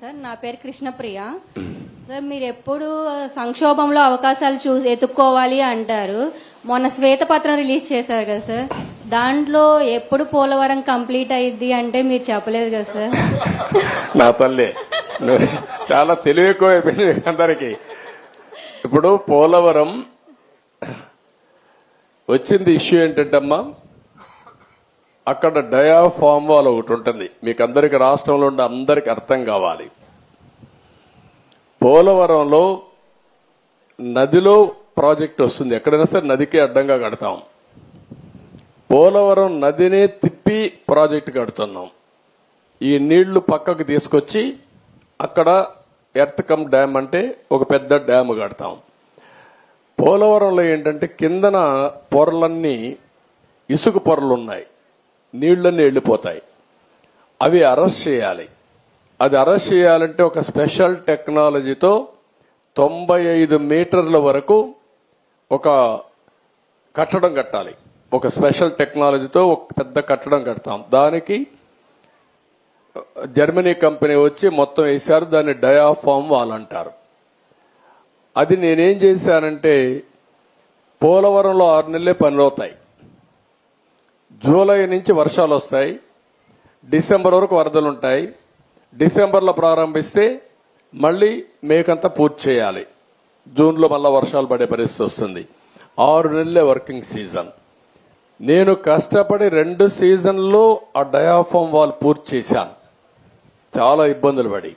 Sir. నా పేరు Krishnapriya. Sir మీరు ఎప్పుడు సంక్షోభంలో అవకాశాలు చూసి ఎత్తుక్కోవాలి అంటారు. మొన్న శ్వేతపత్రం రిలీజ్ చేశారు కదా సార్. దాంట్లో ఎప్పుడు పోలవరం కంప్లీట్ అయ్యిద్ది అంటే మీరు చెప్పలేదు కదా సార్. నా తల్లి. చాలా తెలివి ఎక్కువ అందరికి. ఇప్పుడు పోలవరం వచ్చింది ఇష్యూ ఏంటంటమ్మా? అక్కడ డయాఫామ్ వాల్ ఒకటి ఉంటుంది. మీకు అందరికి రాష్ట్రంలో ఉండే అందరికి అర్థం కావాలి. పోలవరంలో నదిలో ప్రాజెక్ట్ వస్తుంది. ఎక్కడైనా సరే నదికి అడ్డంగా కడతాం. పోలవరం నదినే తిప్పి ప్రాజెక్ట్ కడుతున్నాం. ఈ నీళ్ళు పక్కకు తీసుకొచ్చి అక్కడ ఎర్త్కమ్ డ్యామ్ అంటే ఒక పెద్ద డ్యామ్ కడతాం. పోలవరంలో ఏంటంటే కిందన పొరలన్నీ ఇసుక పొరలు ఉన్నాయి. నీళ్ళన్నీ వెళ్ళిపోతాయి. అవి అరెస్ట్ చేయాలి. అది అరెస్ట్ చేయాలంటే ఒక స్పెషల్ టెక్నాలజీతో తొంభై ఐదు మీటర్ల వరకు ఒక కట్టడం కట్టాలి. ఒక స్పెషల్ టెక్నాలజీతో ఒక పెద్ద కట్టడం కడతాం. దానికి జర్మనీ కంపెనీ వచ్చి మొత్తం వేశారు. దాన్ని డయాఫామ్ వాల్ అంటారు. అది నేనేం చేశానంటే పోలవరంలో ఆరు నెలలే పనులు అవుతాయి జూలై నుంచి వర్షాలు వస్తాయి. డిసెంబర్ వరకు వరదలు ఉంటాయి. డిసెంబర్లో ప్రారంభిస్తే మళ్ళీ మేకంతా పూర్తి చేయాలి. జూన్లో మళ్ళీ వర్షాలు పడే పరిస్థితి వస్తుంది. ఆరు నెలలే వర్కింగ్ సీజన్. నేను కష్టపడి రెండు సీజన్లో ఆ డయాఫామ్ వాల్ పూర్తి చేశాను. చాలా ఇబ్బందులు పడి.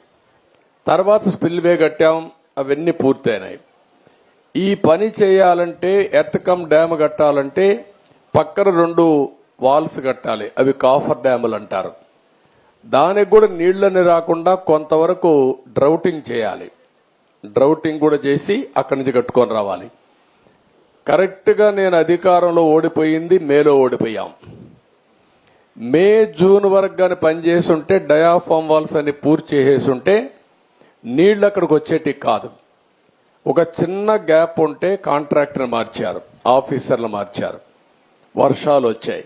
తర్వాత స్పిల్వే కట్టాం. అవన్నీ పూర్తయినాయి. ఈ పని చేయాలంటే ఎర్తకమ్ డ్యామ్ కట్టాలంటే పక్కన రెండు వాల్స్ కట్టాలి. అవి కాఫర్ డ్యాములు అంటారు. దానికి కూడా నీళ్ళని రాకుండా కొంతవరకు డ్రౌటింగ్ చేయాలి. డ్రౌటింగ్ కూడా చేసి అక్కడి నుంచి కట్టుకొని రావాలి. కరెక్ట్గా నేను అధికారంలో ఓడిపోయింది మేలో ఓడిపోయాం. మే జూన్ వరకు కానీ పనిచేస్తుంటే డయాఫామ్ వాల్స్ అని పూర్తి చేసేసుంటే నీళ్ళు నీళ్ళు అక్కడికి వచ్చేటి కాదు. ఒక చిన్న గ్యాప్ ఉంటే కాంట్రాక్టర్ మార్చారు ఆఫీసర్లు మార్చారు. వర్షాలు వచ్చాయి.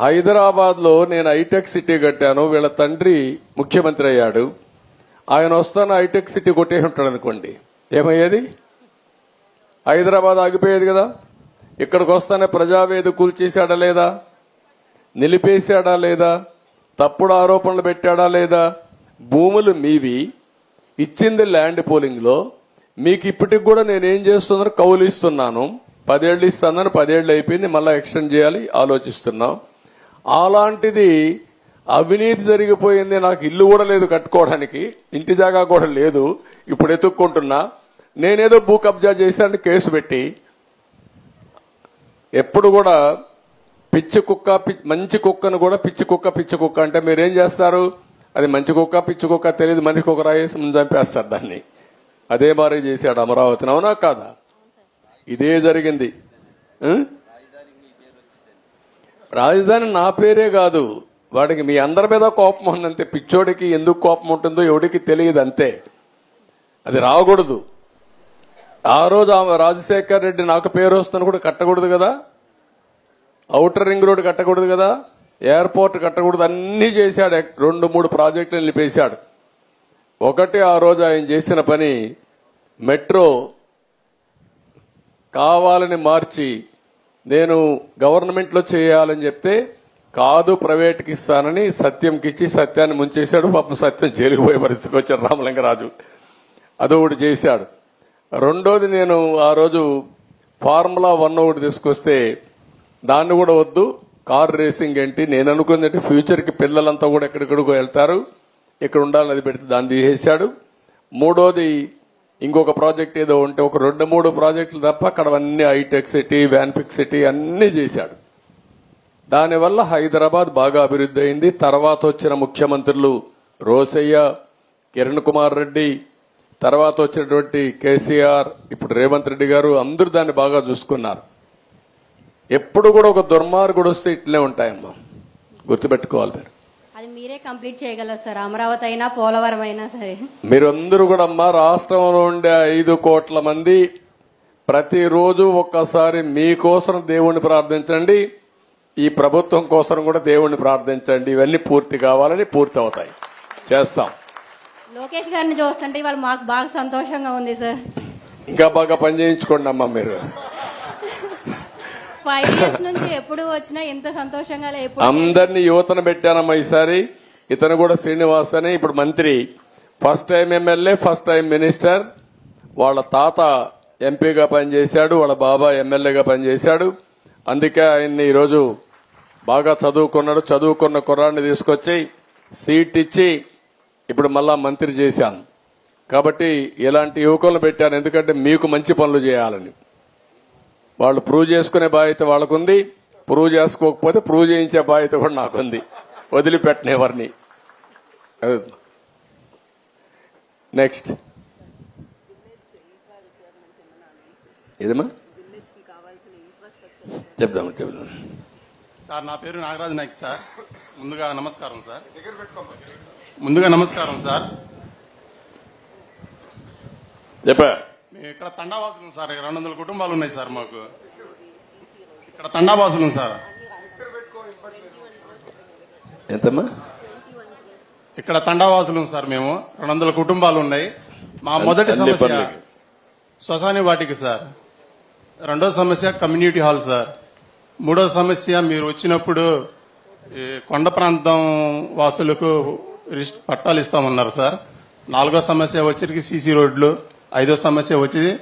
హైదరాబాద్లో నేను హైటెక్ సిటీ కట్టాను. వీళ్ళ తండ్రి ముఖ్యమంత్రి అయ్యాడు. ఆయన వస్తాను హైటెక్ సిటీ కొట్టేసి ఉంటాడు అనుకోండి. ఏమయ్యేది? హైదరాబాద్ ఆగిపోయేది కదా. ఇక్కడికి వస్తానే ప్రజావేది కూల్చేశాడా లేదా? నిలిపేశాడా లేదా? తప్పుడు ఆరోపణలు పెట్టాడా లేదా? భూములు మీవి. ఇచ్చింది ల్యాండ్ పోలింగ్లో. మీకు ఇప్పటికి కూడా నేనేం చేస్తున్నాను కౌలు ఇస్తున్నాను. పదేళ్ళు ఇస్తానని పదేళ్ళు అయిపోయింది. మళ్ళీ ఎక్స్టెండ్ చేయాలి. ఆలోచిస్తున్నాం. అలాంటిది అవినీతి జరిగిపోయింది. నాకు ఇల్లు కూడా లేదు కట్టుకోవడానికి. ఇంటి జాగా కూడా లేదు. ఇప్పుడు ఎత్తుక్కుంటున్నా. నేనేదో భూ కబ్జా చేశానని కేసు పెట్టి ఎప్పుడు కూడా పిచ్చి కుక్క మంచి కుక్కను కూడా పిచ్చి కుక్క పిచ్చి కుక్క అంటే మీరేం చేస్తారు? అది మంచి కుక్క పిచ్చి కుక్క తెలియదు. మనిషి కుక్క రాయేసి ముందు చంపేస్తారు దాన్ని. అదే మరి చేశాడు అమరావతిని. అవునా కాదా? ఇదే జరిగింది? రాజధాని నా పేరే కాదు. వాడికి మీ అందరి మీద కోపం ఉందంతే పిచ్చోడికి ఎందుకు కోపం ఉంటుందో ఎవడికి తెలియదు అంతే. అది రాకూడదు. ఆ రోజు ఆమె రాజశేఖర్ రెడ్డి నాకు పేరు వస్తుందని కూడా కట్టకూడదు కదా? అవుటర్ రింగ్ రోడ్ కట్టకూడదు కదా? ఎయిర్పోర్ట్ కట్టకూడదు అన్నీ చేశాడు. రెండు మూడు ప్రాజెక్టులు నిలిపేశాడు. ఒకటి ఆ రోజు ఆయన చేసిన పని మెట్రో కావాలని మార్చి నేను గవర్నమెంట్లో చేయాలని చెప్తే కాదు ప్రైవేట్కి ఇస్తానని సత్యంకి ఇచ్చి సత్యాన్ని ముంచేశాడు. పాపం సత్యం జైలుకు పోయే పరిస్థితికి వచ్చాడు రామలింగరాజు అదొకటి చేశాడు. రెండోది నేను ఆ రోజు ఫార్ములా వన్ ఒకటి తీసుకొస్తే దాన్ని కూడా వద్దు. కార్ రేసింగ్ ఏంటి? నేను అనుకుందంటే ఫ్యూచర్కి పిల్లలంతా కూడా ఎక్కడెక్కడికో వెళ్తారు. ఇక్కడ ఉండాలని అది పెడితే దాన్ని తీసేశాడు. మూడోది ఇంకొక ప్రాజెక్ట్ ఏదో ఉంటే ఒక రెండు మూడు ప్రాజెక్టులు తప్ప అక్కడ అన్ని హైటెక్ సిటీ వ్యాన్పిక్ సిటీ అన్నీ చేశాడు. దానివల్ల హైదరాబాద్ బాగా అభివృద్ధి అయింది. తర్వాత వచ్చిన ముఖ్యమంత్రులు రోసయ్య కిరణ్ కుమార్ రెడ్డి తర్వాత వచ్చినటువంటి కేసీఆర్ ఇప్పుడు రేవంత్ రెడ్డి గారు అందరూ దాన్ని బాగా చూసుకున్నారు. ఎప్పుడు కూడా ఒక దుర్మార్గుడు వస్తే ఇట్లే ఉంటాయమ్మా. గుర్తుపెట్టుకోవాలి మీరు. అది మీరే కంప్లీట్ చేయగలరు సార్. అమరావతి అయినా పోలవరం అయినా సరే. మీరందరూ కూడా అమ్మా రాష్ట్రంలో ఉండే ఐదు కోట్ల మంది ప్రతిరోజు ఒక్కసారి మీకోసం దేవుణ్ణి ప్రార్థించండి. ఈ ప్రభుత్వం కోసం కూడా దేవుణ్ణి ప్రార్థించండి. ఇవన్నీ పూర్తి కావాలని పూర్తి అవుతాయి చేస్తాం. లోకేష్ గారిని చూస్తుంటే ఇవాళ మాకు బాగా సంతోషంగా ఉంది సార్. ఇంకా బాగా పని చేయించుకోండి అమ్మా మీరు. ఫైవ్ ఇయర్స్ నుంచి ఎప్పుడు వచ్చినా సంతోషంగా అందరినీ యువతను పెట్టానమ్మా ఈసారి. ఇతను కూడా శ్రీనివాస్ అని ఇప్పుడు మంత్రి first time MLA first time minister వాళ్ళ తాత ఎంపీగా పనిచేశాడు వాళ్ళ బాబా ఎమ్మెల్యేగా పనిచేశాడు. అందుకే ఆయన్ని ఈరోజు బాగా చదువుకున్నాడు. చదువుకున్న కుర్రాన్ని తీసుకొచ్చి సీట్ ఇచ్చి ఇప్పుడు మళ్ళా మంత్రి చేశాను. కాబట్టి ఇలాంటి యువకులను పెట్టాను. ఎందుకంటే మీకు మంచి పనులు చేయాలని. వాళ్ళు ప్రూవ్ చేసుకునే బాధ్యత వాళ్ళకుంది. ప్రూవ్ చేసుకోకపోతే ప్రూవ్ చేయించే బాధ్యత కూడా నాకుంది. వదిలిపెట్టని ఎవరిని నెక్స్ట్ ఏదమ్మా? చెప్దాం చెప్దాం. సార్ నా పేరు నాగరాజు నాయక్ సార్. ముందుగా నమస్కారం సార్. ముందుగా నమస్కారం సార్. చెప్పా. మేము ఇక్కడ తండావాసులు సార్ రెండు వందల కుటుంబాలు ఉన్నాయి సార్ మాకు. ఇక్కడ తండావాసులు సార్. ఎంతమ్మా? ఇక్కడ తండావాసులు సార్ మేము. రెండు వందల కుటుంబాలు ఉన్నాయి. మా మొదటి సమస్య. శ్మశాని వాటికి సార్. రెండో సమస్య కమ్యూనిటీ హాల్ సార్. మూడో సమస్య మీరు వచ్చినప్పుడు కొండ ప్రాంతం వాసులకు పట్టాలు ఇస్తామన్నారు సార్. నాలుగో సమస్య వచ్చరికి సీసీ రోడ్లు. ఐదో సమస్య వచ్చి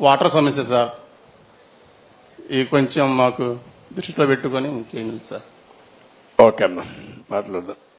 వాటర్ సమస్య సార్. ఈ కొంచెం మాకు దృష్టిలో పెట్టుకొని చేయండి సార్. ఓకే అమ్మా. మాట్లాడదాం.